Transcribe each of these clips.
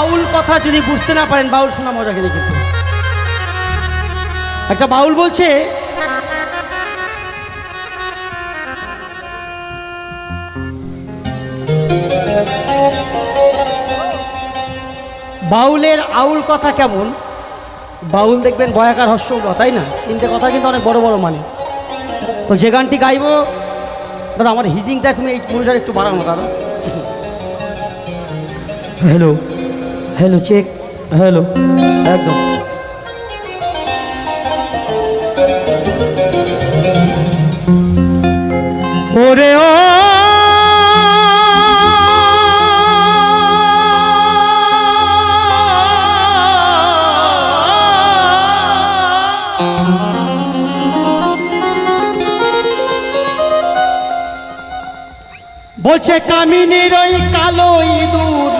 বাউল কথা যদি বুঝতে না পারেন, বাউল শোনা মজা কিনে কিন্তু। একটা বাউল বলছে, বাউলের আউল কথা কেমন? বাউল দেখবেন বয়াকার হস্য তাই না? তিনটে কথা কিন্তু অনেক বড় বড় মানে। তো যে গানটি গাইবো, দাদা, আমার হিজিংটা তুমি এই মনিটার একটু বাড়ানো, দাদা। হ্যালো হ্যালো চেক হ্যালো একদম ওরে ও! বলছে কামিনীর ওই কালো ইঁদুর।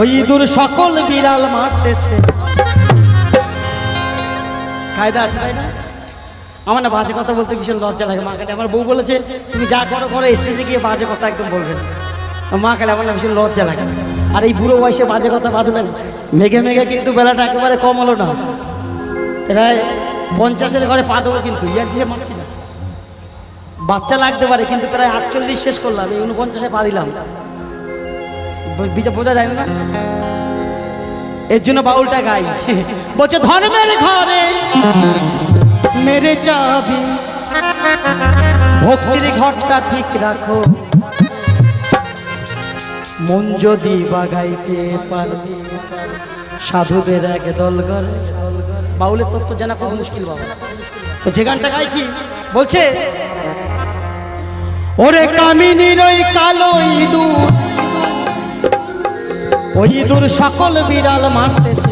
ওই ইঁদুর সকল বিড়াল মারতেছে। আমার না বাজে কথা বলতে ভীষণ লজ্জা লাগে মা কালে। আমার বউ বলেছে, তুমি যা করো করো স্টেজে গিয়ে বাজে কথা একদম বলবে না। মা কালে আমার না ভীষণ লজ্জা লাগে। আর এই বুড়ো বয়সে বাজে কথা বাজলেন মেঘে মেঘে কিন্তু বেলাটা একেবারে কম হলো না। প্রায় পঞ্চাশের ঘরে পা দেবো কিন্তু, ইয়ার দিয়ে মারছি না বাচ্চা লাগতে পারে, কিন্তু প্রায় আটচল্লিশ শেষ করলাম, এই উনপঞ্চাশে পা দিলাম। ব- বিজা বোঝা যায় না। এর জন্য বাউলটা গাই। বলছে, ধর্মের ঘরে মেরে যাবি ভক্তির ঘরটা ঠিক রাখো। মন যদি বাগাইতে পারবি, সাধুদের এক দল করে বাউলের তত্ত্ব জানা খুব মুশকিল বাবা তো যে গানটা গাইছি, বলছে, ওরে কামিনীর ওই কালো ইঁদুর ওই ইঁদুর সকল বিড়াল মারতেছে।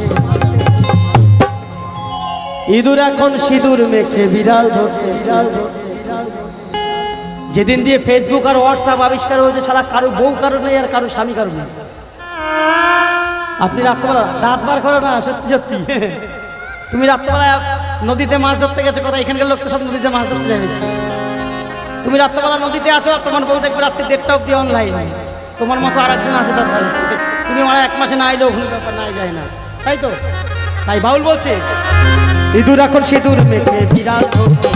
ইঁদুর এখন সিঁদুর মেখে বিড়াল ধরতে। যেদিন দিয়ে ফেসবুক আর হোয়াটসঅ্যাপ আবিষ্কার হয়েছে ছাড়া কারও বউ কারও নেই আর কারও স্বামী কারও নেই। আপনি রাত্রেবেলা রাত বার করো না, সত্যি সত্যি। তুমি রাত্রেবেলা নদীতে মাছ ধরতে গেছো কথা এখানকার লোক তো সব নদীতে মাছ ধরতে যায় তুমি রাত্রেবেলা নদীতে আছো, আর তোমার বউ দেখবে রাত্রি দেড়টা অব্দি অনলাইন তোমার মতো আর একজন আছে তার। তুমি ওরা এক মাসে না এলেও কোনো ব্যাপার নাই যায় না। তাই তো? তাই বাউল বলছে? ইঁদুর এখন সিঁদুর মেঘে ধরতে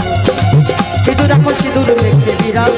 ইঁদুর এখন সিঁদুর মেঘে বিড়াল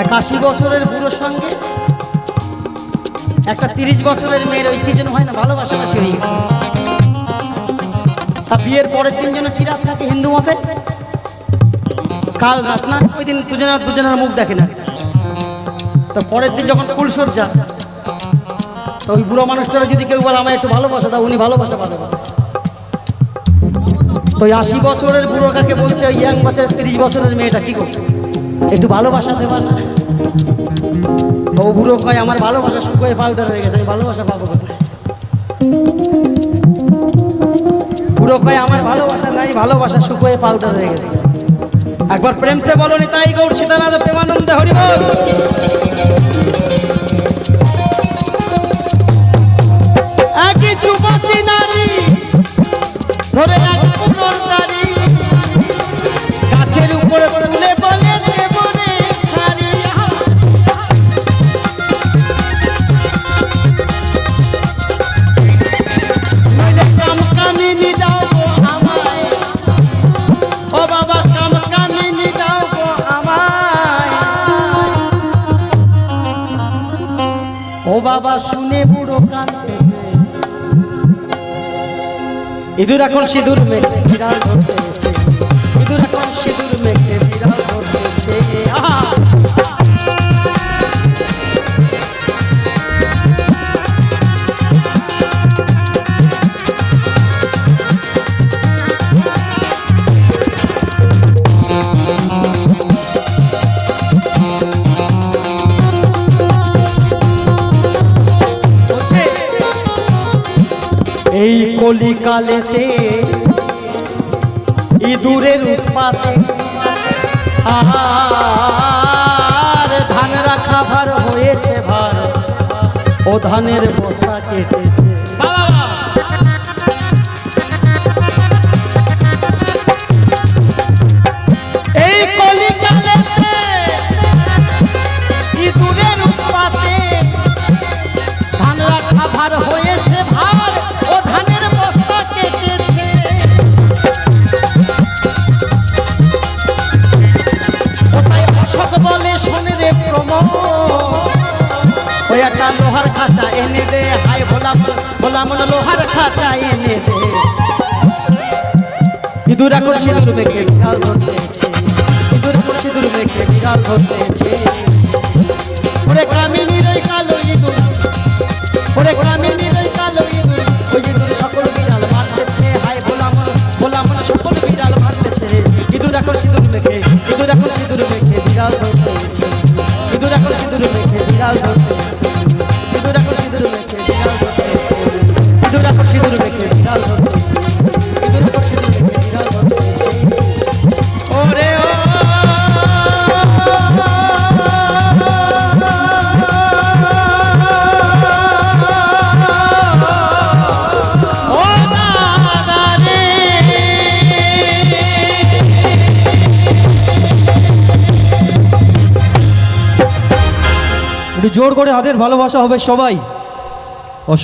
এক আশি বছরের বুড়োর সঙ্গে। একটা তিরিশ বছরের মেয়ের ওই কি যেন হয় না ভালোবাসাবাসি হয়ে গেছে তা বিয়ের পরের দিন যেন কি রাত থাকে হিন্দু মতে? কাল রাত না, ওই দিন দুজনের দুজনের মুখ দেখে না। তো পরের দিন যখন ফুলসজ্জা তো ওই বুড়ো মানুষটারা যদি কেউ বলে আমায় একটু ভালোবাসা দাও উনি ভালোবাসা পাবে। তো আশি বছরের বুড়ো কাকে বলছে ইয়াং বছরের তিরিশ বছরের মেয়েটা কি করছে একটু ভালোবাসা দেবা না। ও বুড়ো কয় আমার ভালোবাসা শুকোয় পাউডার হয়ে গেছে, আমি ভালোবাসা পাবো বুড়ো কয় আমার ভালোবাসা নাই, ভালোবাসা শুকোয় পাউডার হয়ে গেছে। একবার প্রেম সে বলো নি তাই গৌর সীতানাথ প্রেমানন্দ হরি বাবা শুনে বুড়ো কান পেতে ইঁদুর এখন সিঁদুর মেঘে বিড়াল ধরতে ইঁদুর এখন সিঁদুর মেঘে বিড়াল কলিকালেতে ইঁদুরের উৎপাতে। আর ধান রাখা ভার হয়েছে ভার ও ধানের বসা কেটেছে। ভোলা ভোলা মনে লোহার খাঁচা এনে দে। ইঁদুর এখন সিঁদুর মেখে বিড়াল ধরতেছে ইঁদুর এখন সিঁদুর মেখে বিড়াল ধরতেছে ওরে কামিনীর ওই কালো ইঁদুর। ওরে কামিনীর ওই কালো ইঁদুর। ওই ইঁদুর সকল বিড়াল মারতেছে। হাই ভোলাম ভোলাম সকল বিড়াল মারতেছে। ইঁদুর এখন সিঁদুর মেখে, ইঁদুর এখন সিঁদুর মেখে। জোর করে হাতের ভালোবাসা হবে সবাই।